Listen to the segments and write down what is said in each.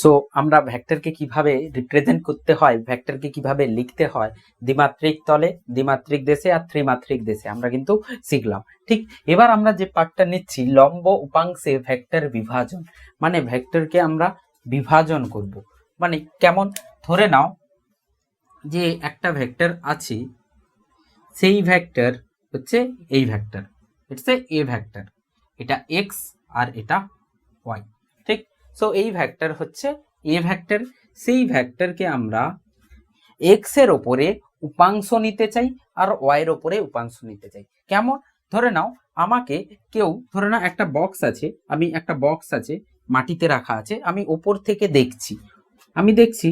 So আমরা ভেক্টরকে কীভাবে রিপ্রেজেন্ট করতে হয় ভেক্টরকে কীভাবে লিখতে হয়, দ্বিমাত্রিক তলে, দ্বিমাত্রিক দেশে আর ত্রিমাত্রিক দেশে, আমরা কিন্তু শিখলাম। ঠিক এবার আমরা যে পার্টটা নিচ্ছি, লম্ব উপাংশে ভেক্টর বিভাজন মানে ভেক্টরকে আমরা বিভাজন করব। মানে কেমন? ধরে নাও যে একটা ভেক্টর আছে, সেই ভেক্টর হচ্ছে এই ভেক্টর ইটস এ ভেক্টর এটা এক্স আর এটা ওয়াই সো এই ভেক্টর হচ্ছে এ ভেক্টর সেই ভেক্টরকে আমরা এক্সের ওপরে উপাংশ নিতে চাই আর ওয়াই এর ওপরে উপাংশ নিতে চাই। কেমন? ধরে নাও, আমাকে কেউ, ধরে নাও একটা বক্স আছে, আমি একটা বক্স আছে, মাটিতে রাখা আছে, আমি ওপর থেকে দেখছি। আমি দেখছি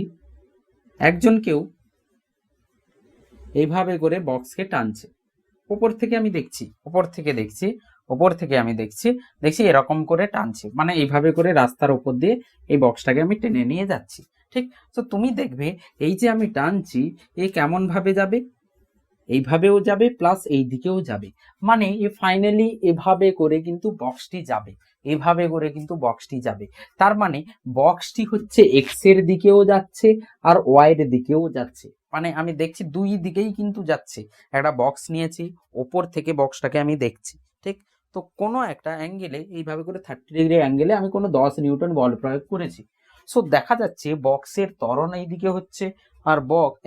একজন কেউ এইভাবে করে বক্সকে টানছে। ওপর থেকে আমি দেখছি, ওপর থেকে দেখছি। ওপর থেকে আমি দেখছি দেখছি এরকম করে টানছে। মানে এইভাবে করে রাস্তার উপর দিয়ে এই বক্সটাকে আমি টেনে নিয়ে যাচ্ছি। ঠিক? তো তুমি দেখবে এই যে আমি টানছি, এ কেমন ভাবে যাবে? এইভাবেও যাবে প্লাস এই দিকেও যাবে। মানে এ ফাইনালি এভাবে করে কিন্তু বক্সটি যাবে। এভাবে করে কিন্তু বক্সটি যাবে। তার মানে বক্সটি হচ্ছে এক্সের দিকেও যাচ্ছে আর ওয়াই এর দিকেও যাচ্ছে। মানে আমি দেখছি দুই দিকেই কিন্তু যাচ্ছে। একটা বক্স নিয়েছি, ওপর থেকে বক্সটাকে আমি দেখছি। ঠিক? তো কোনো একটা অ্যাঙ্গেলে এইভাবে করে থার্টি ডিগ্রি অ্যাঙ্গেলে আমি কোনো দশ নিউটন বল প্রয়োগ করেছি। সো দেখা যাচ্ছে বক্সের ত্বরণ এইদিকে হচ্ছে আর বক্স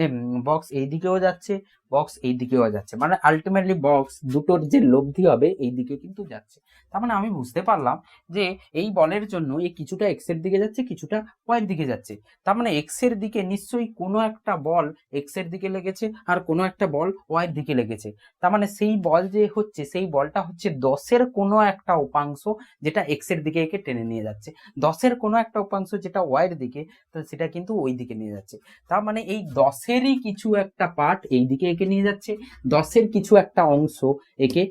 বক্স এই দিকেও যাচ্ছে। বক্স এই দিকেও যাচ্ছে। মানে আলটিমেটলি বক্স দুটোর যে লব্ধি হবে এই দিকে কিন্তু যাচ্ছে। তার মানে আমি বুঝতে পারলাম যে এই বলের জন্য এই কিছুটা এক্সের দিকে যাচ্ছে, কিছুটা ওয়াই এর দিকে যাচ্ছে। তার মানে এক্সের দিকে নিশ্চয়ই কোনো একটা বল এক্সের দিকে লেগেছে আর কোনো একটা বল ওয়াই এর দিকে লেগেছে। তার মানে সেই বল যে হচ্ছে, সেই বলটা হচ্ছে দশের কোনো একটা উপাংশ যেটা এক্সের দিকে একে টেনে নিয়ে যাচ্ছে। দশের কোনো একটা উপাংশ যেটা ওয়াই এর দিকে, তো সেটা কিন্তু ওই দিকে নিয়ে যাচ্ছে। তার মানে এই দশেরই কিছু একটা পার্ট এই দিকে একে নিয়ে যাচ্ছে, দশের কিছু একটা অংশ একে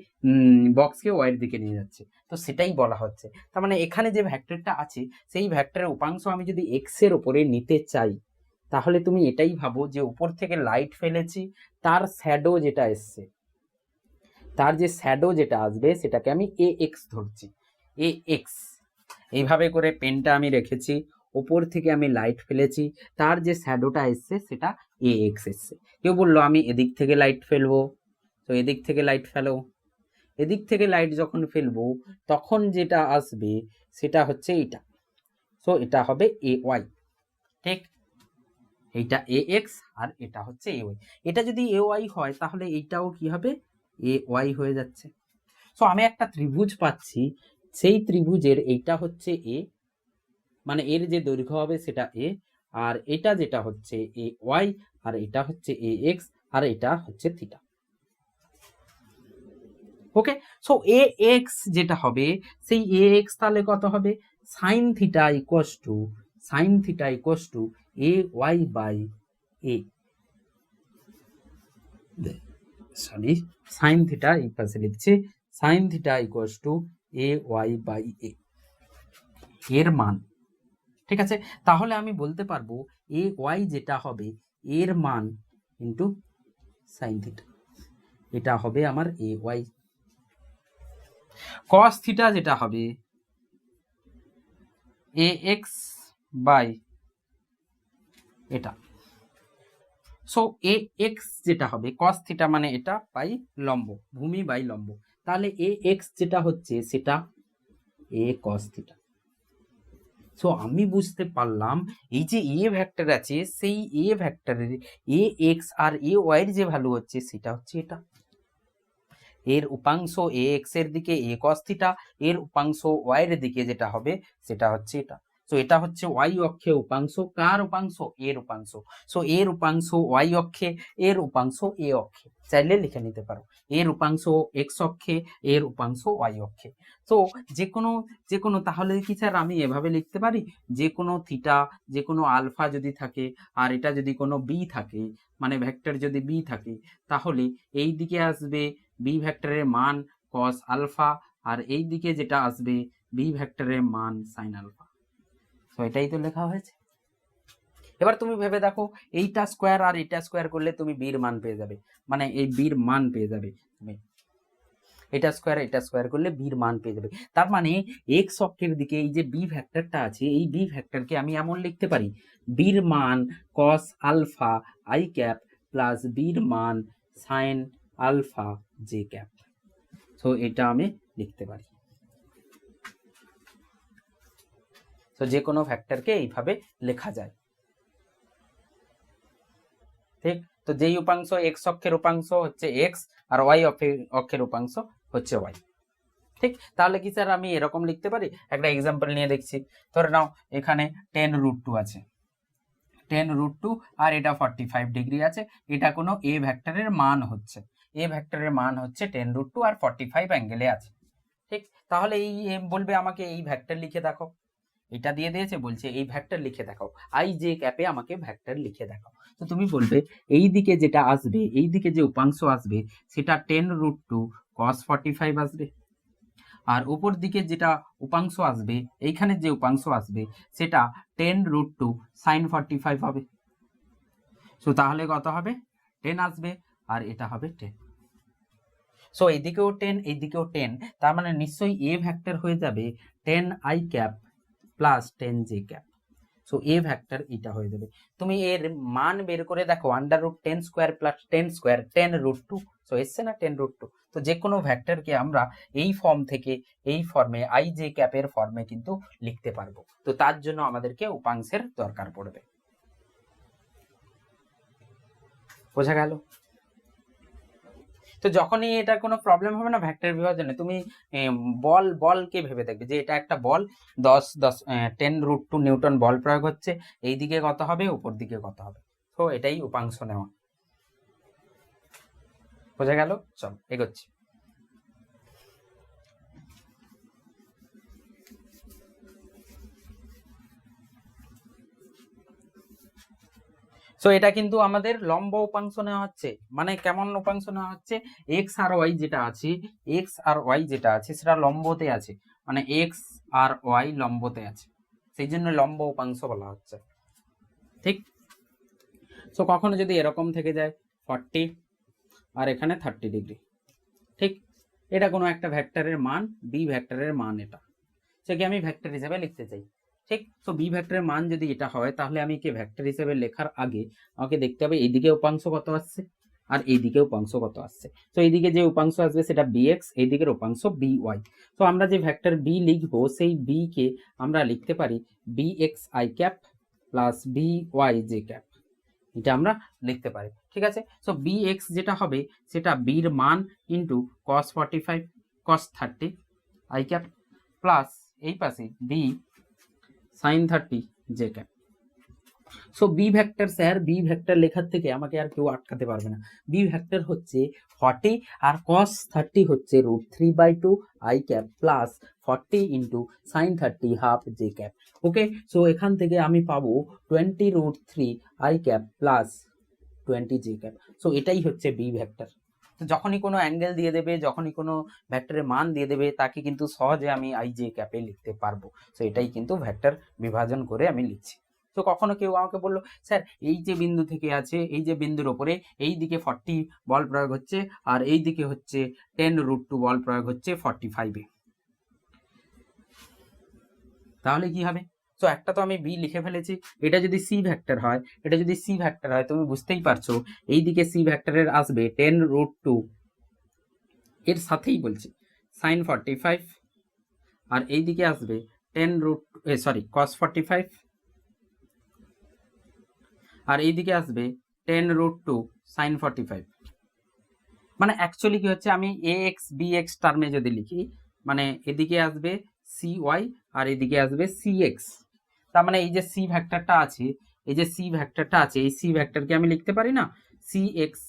বক্সকে ওয়াই এর দিকে নিয়ে যাচ্ছে। তো সেটাই বলা হচ্ছে। তার মানে এখানে যে ভ্যাক্টরটা আছে, সেই ভ্যাক্টরের উপাংশ আমি যদি এক্সের ওপরে নিতে চাই, তাহলে তুমি এটাই ভাবো যে উপর থেকে লাইট ফেলেছি, তার শ্যাডো যেটা এসছে, তার যে শ্যাডো যেটা আসবে, সেটাকে আমি এ এক্স ধরছি। এ এক্স এইভাবে করে পেনটা আমি রেখেছি ওপর থেকে আমি লাইট ফেলেছি, তার যে শ্যাডোটা এসছে, সেটা এ এক্স এসছে কেউ বলল, আমি এদিক থেকে লাইট ফেলব। তো এদিক থেকে লাইট ফেলো। এদিক থেকে লাইট যখন ফেলব, তখন যেটা আসবে, সেটা হচ্ছে এইটা। সো এটা হবে এ ওয়াই ঠিক? এইটা এ এক্স আর এটা হচ্ছে এ ওয়াই এটা যদি এ ওয়াই হয়, তাহলে এইটাও কি হবে? এ ওয়াই হয়ে যাচ্ছে। সো আমি একটা ত্রিভুজ পাচ্ছি। সেই ত্রিভুজের এইটা হচ্ছে এ মানে এর যে দৈর্ঘ্য হবে, সেটা এ আর এটা যেটা হচ্ছে এ ওয়াই, আর এটা হচ্ছে এ এক্স, আর এটা হচ্ছে theta. Okay? So A X যেটা হবে, সেই এ এক্স তাহলে কত হবে? Sine theta equals to, sine theta equals to A Y by A. Sorry, sine theta এই পাশে লিখছি, sine theta equals to A Y by A. এর মান। ঠিক আছে? তাহলে আমি বলতে পারব এ ওয়াই যেটা হবে, এর মান ইন্টু সাইন থিটা এটা হবে আমার এ ওয়াই কস থিটা যেটা হবে এ এক্স বাই এটা। সো এ এক্স যেটা হবে কস থিটা মানে এটা বাই লম্ব, ভূমি বাই লম্ব। তাহলে এ এক্স যেটা হচ্ছে, সেটা এ কস থিটা সো আমি বুঝতে পারলাম, এই যে এ ভ্যাক্টর আছে, সেই এ ভ্যাক্টরের এ এক্স আর এ ওয়াই এর যে ভ্যালু হচ্ছে, সেটা হচ্ছে এটা। এর উপাংশ এ এক্সের দিকে এ কস থিটা এর উপাংশ ওয়াইয়ের দিকে যেটা হবে, সেটা হচ্ছে এটা। সো এটা হচ্ছে ওয়াই অক্ষে উপাংশ। কার উপাংশ? এর উপাংশ। সো এর উপাংশ ওয়াই অক্ষে, এর উপাংশ এ অক্ষে। চাইলে লিখে নিতে পারো। এর উপাংশ এক্স অক্ষে, এর উপাংশ ওয়াই অক্ষে। তো যে কোনো যে কোনো, তাহলে কি স্যার আমি এভাবে লিখতে পারি? যে কোনো থিটা যে কোনো আলফা যদি থাকে, আর এটা যদি কোনো বি থাকে মানে ভেক্টর যদি বি থাকে, তাহলে এই দিকে আসবে বি ভেক্টরের মান কস আলফা আর এই দিকে যেটা আসবে বি ভেক্টরের মান সাইন আলফা তো এটাই তো লেখা হয়েছে। এবার তুমি ভেবে দেখো, এইটা স্কোয়ার আর এইটা স্কোয়ার করলে তুমি বির মান পেয়ে যাবে। মানে এই বির মান পেয়ে যাবে। তুমি এটা স্কোয়ার এটা স্কোয়ার করলে বির মান পেয়ে যাবে। তার মানে এক্স অক্ষের দিকে এই যে বি ভ্যাক্টরটা আছে, এই বি ভ্যাক্টরকে আমি এমন লিখতে পারি বির মান cos alpha I cap plus বির মান sine alpha J cap so এটা আমি লিখতে পারি। তো যে কোনো ভ্যাক্টরকে এইভাবে লেখা যায়। ঠিক? তো যেই উপাংশ এক্স অক্ষের উপাংশ হচ্ছে এক্স আর ওয়াই অক্ষের উপাংশ হচ্ছে ওয়াই ঠিক? তাহলে কি স্যার আমি এরকম লিখতে পারি? একটা এক্সাম্পল নিয়ে দেখছি। ধরে নাও, এখানে টেন রুট টু আছে। টেন রুট টু আর এটা ফর্টি ফাইভ ডিগ্রি আছে। এটা কোনো এ ভ্যাক্টরের মান হচ্ছে। এ ভ্যাক্টরের মান হচ্ছে টেন রুট টু আর ফর্টি ফাইভ অ্যাঙ্গেলে আছে। ঠিক? তাহলে এই বলবে আমাকে এই ভ্যাক্টর লিখে দেখো। এটা দিয়ে দিয়েছে, বলছে এই ভ্যাক্টর লিখে দেখাও। আই যে ক্যাপে আমাকে ভ্যাক্টর লিখে দেখাও। তো তুমি বলবে, এই দিকে যেটা আসবে, এই দিকে যে উপাংশ আসবে, সেটা ten root two cos forty five আসবে। আর উপর দিকে যেটা উপাংশ আসবে, এইখানে যে উপাংশ আসবে, সেটা ten root two sine forty five হবে। সো তাহলে কত হবে? টেন আসবে, আর এটা হবে টেন সো এইদিকেও টেন এইদিকেও টেন তার মানে নিশ্চয়ই এ ভ্যাক্টর হয়ে যাবে ten I cap plus ten J cap so A vector এটা হয়ে যাবে তুমি এর মান বের করে দেখো under root ten square plus ten square ten root two so এসছে না টেন রুট টু তো যে কোনো ভ্যাক্টরকে আমরা এই ফর্ম থেকে এই ফর্মে আই জে ক্যাপের ফর্মে কিন্তু লিখতে পারব তো তার জন্য আমাদেরকে উপাংশের দরকার পড়বে বোঝা গেল তো যখনই এটা কোনো প্রবলেম হবে না ভ্যাক্টর বিভাজনে তুমি বল বলকে ভেবে দেখবে? যে এটা একটা বল, দশ দশ টেন রুট টু নিউটন বল প্রয়োগ হচ্ছে, এই দিকে কত হবে, উপর দিকে কত হবে? তো এটাই উপাংশ নেওয়া। বোঝা গেল? চল, এগোচ্ছি। সো এটা কিন্তু আমাদের লম্ব উপাংশ নেওয়া হচ্ছে। মানে কেমন উপাংশ নেওয়া হচ্ছে? এক্স আর ওয়াই যেটা আছে এক্স আর ওয়াই যেটা আছে, সেটা লম্বতে আছে। মানে এক্স আর ওয়াই লম্বতে আছে। সেই জন্য লম্ব উপাংশ বলা হচ্ছে। ঠিক? সো কখনো যদি এরকম থেকে যায় ফর্টি আর এখানে থার্টি ডিগ্রি ঠিক? এটা কোনো একটা ভ্যাক্টরের মান বি ভ্যাক্টরের মান এটা। সেকে আমি ভ্যাক্টর হিসেবে লিখতে চাই। ঠিক? তো বি ভ্যাক্টরের মান যদি এটা হয়, তাহলে আমি কে ভ্যাক্টর হিসেবে লেখার আগে আমাকে দেখতে হবে এইদিকে উপাংশ কত আসছে আর এইদিকে উপাংশ কত আসছে। তো এইদিকে যে উপাংশ আসবে সেটা বিএক্স এইদিকের উপাংশ বি ওয়াই তো আমরা যে ভ্যাক্টর বি লিখব, সেই বি কে আমরা লিখতে পারি B X I cap plus B Y J cap এটা আমরা লিখতে পারি, ঠিক আছে? সো বি এক্স যেটা হবে, সেটা বির মান into cos forty five cos thirty I cap plus এই পাশে B sine thirty J cap so B vector sir B vector লেখার থেকে আমাকে আর কেউ আটকাতে পারবে না। বি ভ্যাক্টর হচ্ছে ফর্টি আর কস থার্টি হচ্ছে root three by two I cap plus forty into sine thirty half J cap okay so এখান থেকে আমি পাবো twenty root three I cap plus twenty J cap so এটাই হচ্ছে B vector তো যখনই কোনো অ্যাঙ্গেল দিয়ে দেবে, যখনই কোনো ভ্যাক্টরের মান দিয়ে দেবে, তাকে কিন্তু সহজে আমি আই জে ক্যাপে লিখতে পারব। সো এটাই কিন্তু ভ্যাক্টর বিভাজন করে আমি লিখছি। তো কখনো কেউ আমাকে বলল, স্যার, এই যে বিন্দু থেকে আছে, এই যে বিন্দুর ওপরে, এই দিকে ফর্টি বল প্রয়োগ হচ্ছে, আর এই দিকে হচ্ছে টেন রুট টু বল প্রয়োগ হচ্ছে ফর্টি ফাইভে তাহলে কি হবে? তো একটা তো আমি বি লিখে ফেলেছি। এটা যদি সি ভ্যাক্টর হয়, এটা যদি সি ভ্যাক্টর হয়, তুমি বুঝতেই পারছ এই দিকে সি ভ্যাক্টরের আসবে টেন রুট টু এর সাথেই বলছি সাইন ফর্টি ফাইভ আর এই দিকে আসবে ten root sorry cos forty five আর এইদিকে আসবে ten root two sine forty five মানে অ্যাকচুয়ালি কি হচ্ছে, আমি এ এক্স বি এক্স টার্মে যদি লিখি মানে এদিকে আসবে সি ওয়াই আর এদিকে আসবে সি এক্স তার মানে এই যে সি ভ্যাক্টরটা আছে, এই যে সি ভ্যাক্টরটা আছে, এই সি ভ্যাক্টরকে আমি লিখতে পারি না? C X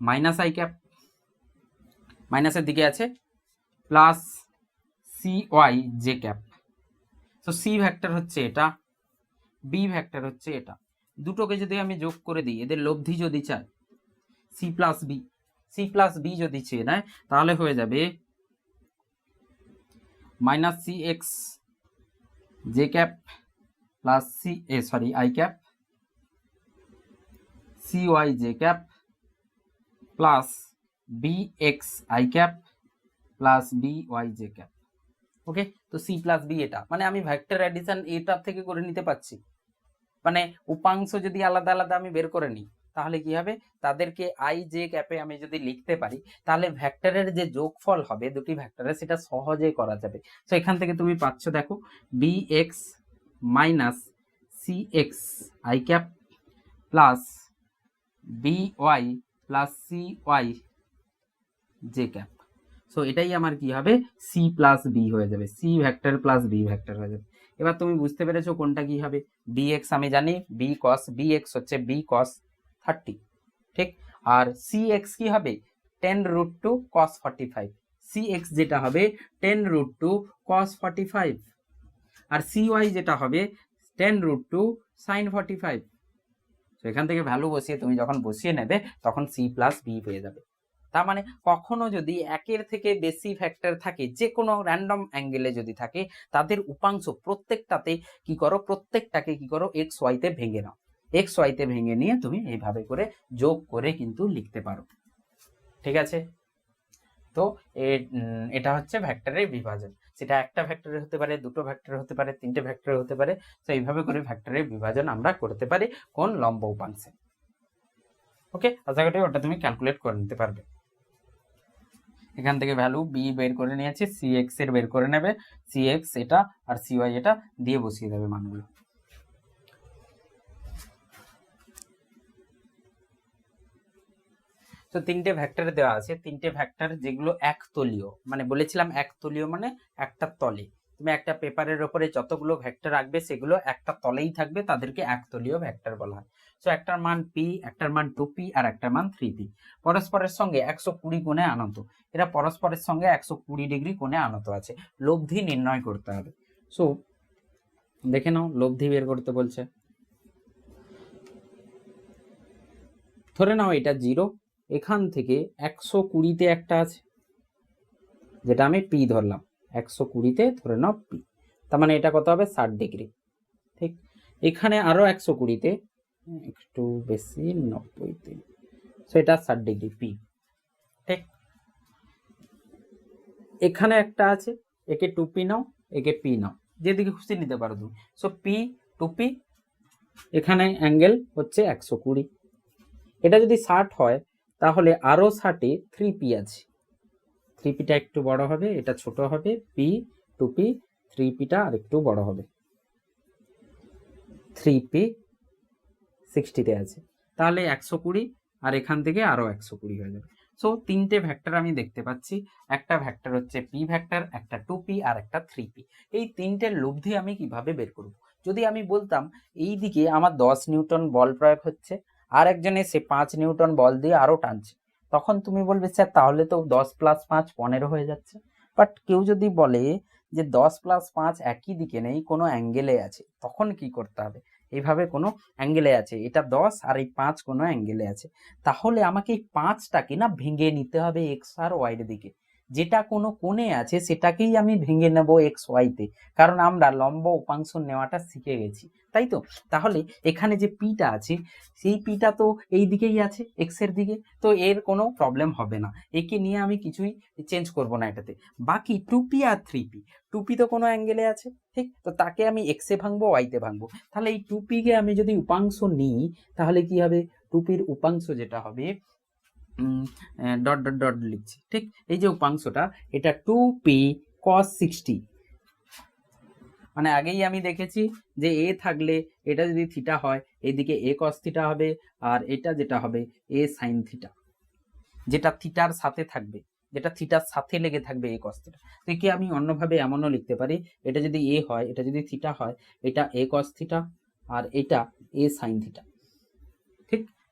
minus I cap মাইনাসের দিকে আছে plus C Y J cap তো সি ভ্যাক্টর হচ্ছে এটা বি ভ্যাক্টর হচ্ছে এটা। দুটোকে যদি আমি যোগ করে দিই, এদের লব্ধি যদি চাই C plus B C plus B যদি চেয়ে নেয়, তাহলে হয়ে যাবে minus C X J cap plus C A sorry I cap C Y J cap plus B X I cap plus B Y J cap okay তো C plus B এটা। মানে আমি ভেক্টর অ্যাডিশন এটার থেকে করে নিতে পারছি। মানে উপাংশ যদি আলাদা আলাদা আমি বের করে নিই, তাহলে কি হবে? তাদেরকে আই জে ক্যাপে আমি যদি লিখতে পারি, তাহলে ভেক্টরের যে যোগফল হবে, দুটি ভেক্টরের সেটা সহজেই করা যাবে। তো এখান থেকে তুমি পাচ্ছ, দেখো B X minus C X I cap plus B Y plus C Y J cap so এটাই আমার কি হবে? সি প্লাস বি হয়ে যাবে। C vector plus B vector হয়ে যাবে। এবার তুমি বুঝতে পেরেছ কোনটা কি হবে? বি এক্স আমি জানি বি কস বি এক্স হচ্ছে বি কস থার্টি ঠিক? আর সি এক্স কি হবে? Ten root two cos forty five C X যেটা হবে ten root two cos forty five আর সি ওয়াই যেটা হবে ten root two sine forty five তো এখান থেকে ভ্যালু বসিয়ে তুমি যখন বসিয়ে নেবে, তখন সি প্লাস বি পেয়ে যাবে। তার মানে কখনো যদি একের থেকে বেশি ফ্যাক্টর থাকে যে কোনো র্যান্ডম অ্যাঙ্গেলে যদি থাকে, তাদের উপাংশ প্রত্যেকটাতে কি করো, প্রত্যেকটাকে কি করো এক্স ওয়াইতে ভেঙে নাও। এক্স ওয়াইতে ভেঙে নিয়ে তুমি এইভাবে করে যোগ করে কিন্তু লিখতে পারো। ঠিক আছে? তো এটা হচ্ছে ভ্যাক্টরের বিভাজন। সেটা একটা ভ্যাক্টরের হতে পারে, দুটো ভ্যাক্টর হতে পারে, তিনটে ভ্যাক্টর হতে পারে। তো এইভাবে করে ভ্যাক্টরের বিভাজন আমরা করতে পারি কোন লম্ব উপাংশে। ওকে আশা করি ওটা তুমি ক্যালকুলেট করে নিতে পারবে। এখান থেকে ভ্যালু বি বের করে নিয়েছি সি এক্সের বের করে নেবে। সি এক্স এটা আর সি ওয়াই এটা দিয়ে বসিয়ে দেবে মানগুলো। তো তিনটে ভেক্টর দেওয়া আছে। তিনটে ভ্যাক্টর যেগুলো একতলীয়। মানে বলেছিলাম একতলীয় মানে একটা তলে। তুমি একটা পেপারের ওপরে যতগুলো ভ্যাক্টর রাখবে, সেগুলো একটা তলেই থাকবে। তাদেরকে একতলীয় ভ্যাক্টর বলা হয়। তো একটার মান পি একটার মান টু পি আর একটার মান থ্রি পি পরস্পরের সঙ্গে একশো কুড়ি কোণে আনত। এরা পরস্পরের সঙ্গে একশো কুড়ি ডিগ্রি কোণে আনত আছে। লব্ধি নির্ণয় করতে হবে। সো দেখে নাও, লব্ধি বের করতে বলছে। ধরে নাও এটা জিরো এখান থেকে একশো কুড়িতে একটা আছে, যেটা আমি পি ধরলাম। একশো কুড়িতে ধরে নাও পি। তার মানে এটা কত হবে? ষাট ডিগ্রি। ঠিক? এখানে আরও একশো কুড়িতে, একটু বেশি, নব্বইতে। সো এটা ষাট ডিগ্রি পি। ঠিক? এখানে একটা আছে, একে টু পি নাও, একে পি নাও। যেদিকে খুশি নিতে পারো তুমি। সো পি টু পি, এখানে অ্যাঙ্গেল হচ্ছে একশো কুড়ি। এটা যদি ষাট হয় তাহলে আরও ষাটে থ্রি পি আছে। থ্রি পিটা একটু বড় হবে, এটা ছোট হবে পি টু পি থ্রি পিটা আর একটু বড় হবে। থ্রি পি সিক্সটিতে আছে। তাহলে একশো কুড়ি, আর এখান থেকে আরও একশো কুড়ি হয়ে যাবে। সো তিনটে ভ্যাক্টর আমি দেখতে পাচ্ছি। একটা ভ্যাক্টর হচ্ছে পি ভ্যাক্টর একটা টু পি আর একটা থ্রি পি এই তিনটের লব্ধি আমি কীভাবে বের করব? যদি আমি বলতাম এই দিকে আমার দশ নিউটন বল প্রয়োগ হচ্ছে আর একজন এসে পাঁচ নিউটন বল দিয়ে আরও টানছে। তখন তুমি বলবে, স্যার, তাহলে তো দশ প্লাস পাঁচ পনেরো হয়ে যাচ্ছে। বাট কেউ যদি বলে যে, দশ প্লাস পাঁচ একই দিকে নেই, কোনো অ্যাঙ্গেলে আছে। তখন কি করতে হবে? এইভাবে কোনো অ্যাঙ্গেলে আছে। এটা দশ আর এই পাঁচ কোনো অ্যাঙ্গেলে আছে। তাহলে আমাকে এই পাঁচটাকে না ভেঙে নিতে হবে এক্স আর ওয়াইয়ের দিকে। যেটা কোনো কোণে আছে সেটাকেই আমি ভেঙে নেব এক্স ওয়াইতে কারণ আমরা লম্ব উপাংশ নেওয়াটা শিখে গেছি, তাই তো? তাহলে এখানে যে পিটা আছে, সেই পিটা তো এই দিকেই আছে এক্সের দিকে, তো এর কোনো প্রবলেম হবে না। একে নিয়ে আমি কিছুই চেঞ্জ করব না এটাতে। বাকি টু পি আর থ্রি পি টু পি তো কোনো অ্যাঙ্গেলে আছে, ঠিক? তো তাকে আমি এক্সে ভাঙবো ওয়াইতে ভাঙবো। তাহলে এই টু পিকে আমি যদি উপাংশ নিই, তাহলে কি হবে? টু পির উপাংশ যেটা হবে ডট ডট ডট লিখছি, ঠিক? এই যে উপাংশটা, এটা টু পি কস সিক্সটি মানে আগেই আমি দেখেছি যে এ থাকলে এটা যদি থিটা হয়, এদিকে এ কস থিটা হবে আর এটা যেটা হবে এ সাইন থিটা যেটা থিটার সাথে থাকবে, যেটা থিটার সাথে লেগে থাকবে এ কস থিটা তো কি আমি অন্যভাবে এমনও লিখতে পারি, এটা যদি এ হয়, এটা যদি থিটা হয়, এটা এ কস থিটা আর এটা এ সাইন থিটা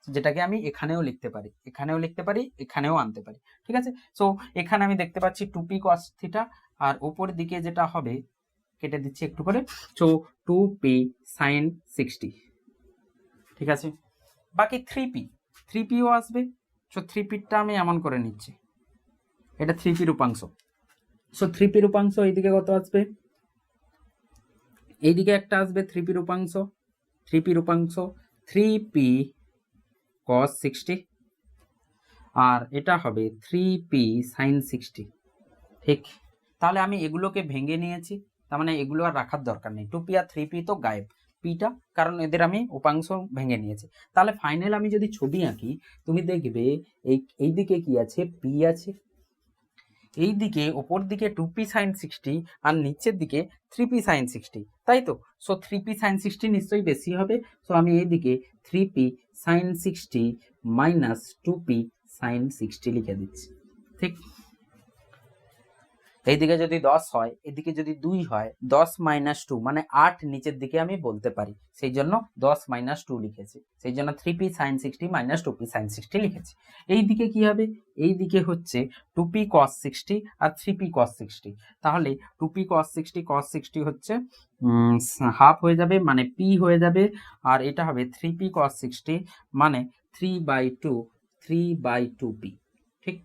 যেটাকে আমি এখানেও লিখতে পারি, এখানেও লিখতে পারি, এখানেও আনতে পারি, ঠিক আছে? সো এখানে আমি দেখতে পাচ্ছি টু পি কস থিটা আর উপর দিকে যেটা হবে, কেটে দিচ্ছি একটু করে so two P sine sixty ঠিক আছে? বাকি থ্রি পি থ্রি পিও আসবে সো থ্রি পিটা আমি এমন করে নিচ্ছি, এটা থ্রি পি রূপাংশ সো থ্রি পি রূপাংশ এইদিকে কত আসবে? এইদিকে একটা আসবে থ্রি পি রূপাংশ থ্রি পি রূপাংশ থ্রি পি কস সিক্সটি আর এটা হবে থ্রি পি সাইন সিক্সটি ঠিক? তাহলে আমি এগুলোকে ভেঙে নিয়েছি, তার মানে এগুলো আর রাখার দরকার নেই। টু পি আর থ্রি পি তো গায়েব। পিটা কারণ এদের আমি উপাংশ ভেঙে নিয়েছি। তাহলে ফাইনাল আমি যদি ছবি আঁকি, তুমি দেখবে এই, এইদিকে কি আছে? পি আছে। এই দিকে ওপর দিকে টু পি সাইন সিক্সটি আর নিচের দিকে থ্রি পি সাইন সিক্সটি তাই তো? So three P sine sixty নিশ্চয়ই বেশি হবে। সো আমি এই দিকে three P sine sixty minus two P sine sixty লিখে দিচ্ছি। ঠিক? এইদিকে যদি দশ হয়, এদিকে যদি দুই হয়, দশ মাইনাস টু মানে আট নিচের দিকে আমি বলতে পারি। সেই জন্য দশ মাইনাস টু লিখেছি। সেই জন্য three P sine sixty minus two P sine sixty লিখেছি। এই দিকে কি হবে? এই দিকে হচ্ছে টু পি কস সিক্সটি আর থ্রি পি কস সিক্সটি তাহলে two P cos sixty cos sixty হচ্ছে হাফ হয়ে যাবে মানে পি হয়ে যাবে, আর এটা হবে থ্রি পি কস সিক্সটি মানে three by two three by two P ঠিক?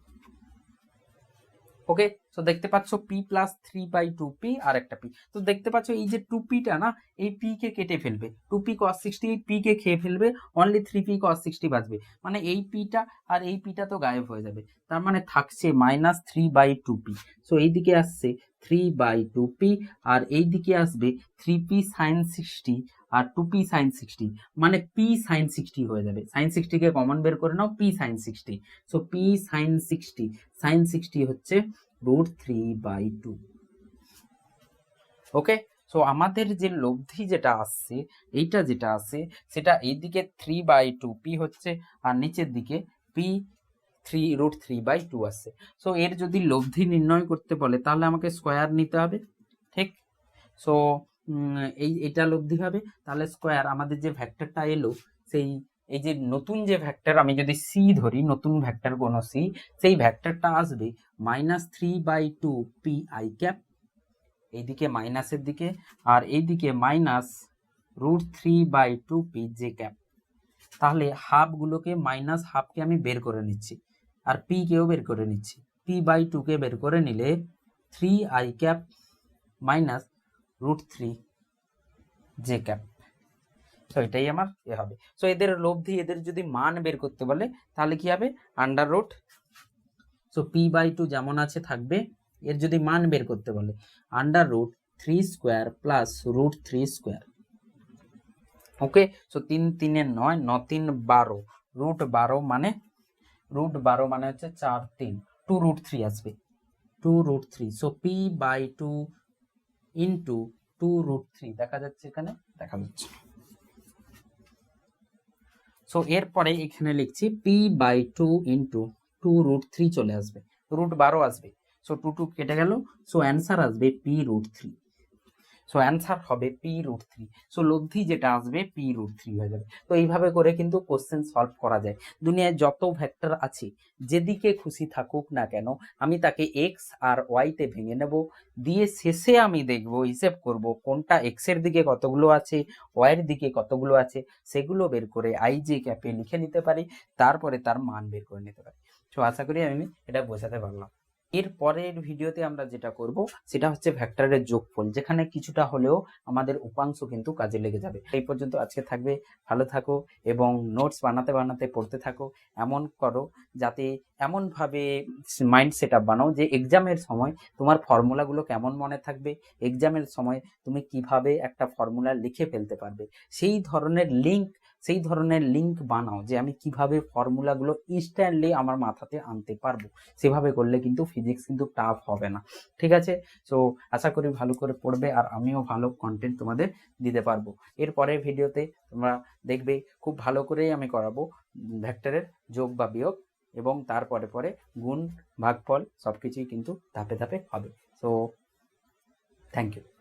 ওকে তো দেখতে পাচ্ছ P plus three by two P আর একটা পি তো দেখতে পাচ্ছ এই যে টু পিটা না, এই পি কে কেটে ফেলবে। Two P cos sixty P কে খেয়ে ফেলবে only three P cos sixty বাঁচবে। মানে এই পিটা আর এই পিটা তো গায়েব হয়ে যাবে। তার মানে থাকছে minus three by two P so এইদিকে আসছে থ্রি বাই টু পি আর এই দিকে আসবে থ্রি পি সাইন সিক্সটি আর টু পি সাইন সিক্সটি মানে পি সাইন সিক্সটি হয়ে যাবে। সাইন সিক্সটিকে কমন বের করে নাও P sine sixty so P sine sixty sine sixty হচ্ছে root three by two okay so আমাদের যে লব্ধি যেটা আসছে, এইটা যেটা আছে সেটা এইদিকে থ্রি বাই টু পি হচ্ছে, আর নিচের দিকে P three root three by two আসছে। সো এর যদি লব্ধি নির্ণয় করতে বলে, তাহলে আমাকে স্কোয়ার নিতে হবে, ঠিক? সো এই, এটা লব্ধি হবে। তাহলে স্কোয়ার আমাদের যে ভ্যাক্টরটা এলো, সেই এই যে নতুন যে ভ্যাক্টর আমি যদি সি ধরি, নতুন ভ্যাক্টর কোনো সি সেই ভ্যাক্টরটা আসবে minus three by two P I cap এইদিকে মাইনাসের দিকে, আর এইদিকে minus root three by two P J cap তাহলে হাফগুলোকে মাইনাস হাফকে আমি বের করে নিচ্ছি, আর পি কেও বের করে নিচ্ছি। পি বাই টুকে বের করে নিলে three I cap minus root three J cap তো এটাই আমার এ হবে। সো এদের লব্ধি, এদের যদি মান বের করতে বলে, তাহলে কি হবে? Under root so P by two যেমন আছে, থাকবে। এর যদি মান বের করতে বলে under root three square plus root three square okay so তিন তিনে নয়, ন তিন বারো। রুট বারো মানে রুট বারো মানে হচ্ছে চার তিন। টু রুট থ্রি আসবে। Two root three so P by two into two root three দেখা যাচ্ছে এখানে? দেখা যাচ্ছে। সো এরপরে এখানে লিখছি P by two into two root three চলে আসবে। রুট বারো আসবে। সো টু টু কেটে গেল। সো অ্যান্সার আসবে P root three so answer হবে পি রুট থ্রি সো লব্ধি যেটা আসবে পি রুট থ্রি হয়ে যাবে। তো এইভাবে করে কিন্তু কোশ্চেন সলভ করা যায়। দুনিয়ায় যত ভেক্টর আছে, যেদিকে খুশি থাকুক না কেন, আমি তাকে এক্স আর ওয়াইতে ভেঙে নেব। দিয়ে শেষে আমি দেখব, হিসেব করব কোনটা এক্সের দিকে কতগুলো আছে ওয়াইয়ের দিকে কতগুলো আছে, সেগুলো বের করে আই জি ক্যাপে লিখে নিতে পারি। তারপরে তার মান বের করে নিতে পারি। তো আশা করি আমি এটা বোঝাতে পারলাম। এর পরের ভিডিওতে আমরা যেটা করব, সেটা হচ্ছে ভেক্টরের যোগফল, যেখানে কিছুটা হলেও আমাদের উপাংশ কিন্তু কাজে লেগে যাবে। এই পর্যন্ত আজকে থাকবে, ভালো থাকো এবং নোটস বানাতে বানাতে পড়তে থাকো, এমন করো যাতে এমনভাবে মাইন্ড সেট আপ বানাও যে এক্সামের সময় তোমার ফর্মুলাগুলো কেমন মনে থাকবে এক্সামের সময় তুমি কীভাবে একটা ফর্মুলা লিখে ফেলতে পারবে। সেই ধরনের লিঙ্ক সেই ধরনের লিঙ্ক বানাও যে আমি কীভাবে ফর্মুলাগুলো ইনস্ট্যান্টলি আমার মাথাতে আনতে পারব। সেভাবে করলে কিন্তু ফিজিক্স কিন্তু টাফ হবে না। ঠিক আছে? সো আশা করি ভালো করে পড়বে আর আমিও ভালো কন্টেন্ট তোমাদের দিতে পারব। এরপরের ভিডিওতে তোমরা দেখবে খুব ভালো করেই আমি করাবো ভেক্টরের যোগ বা বিয়োগ এবং তারপরে পরে গুণ, ভাগফল সব কিছুই কিন্তু ধাপে ধাপে হবে। So thank you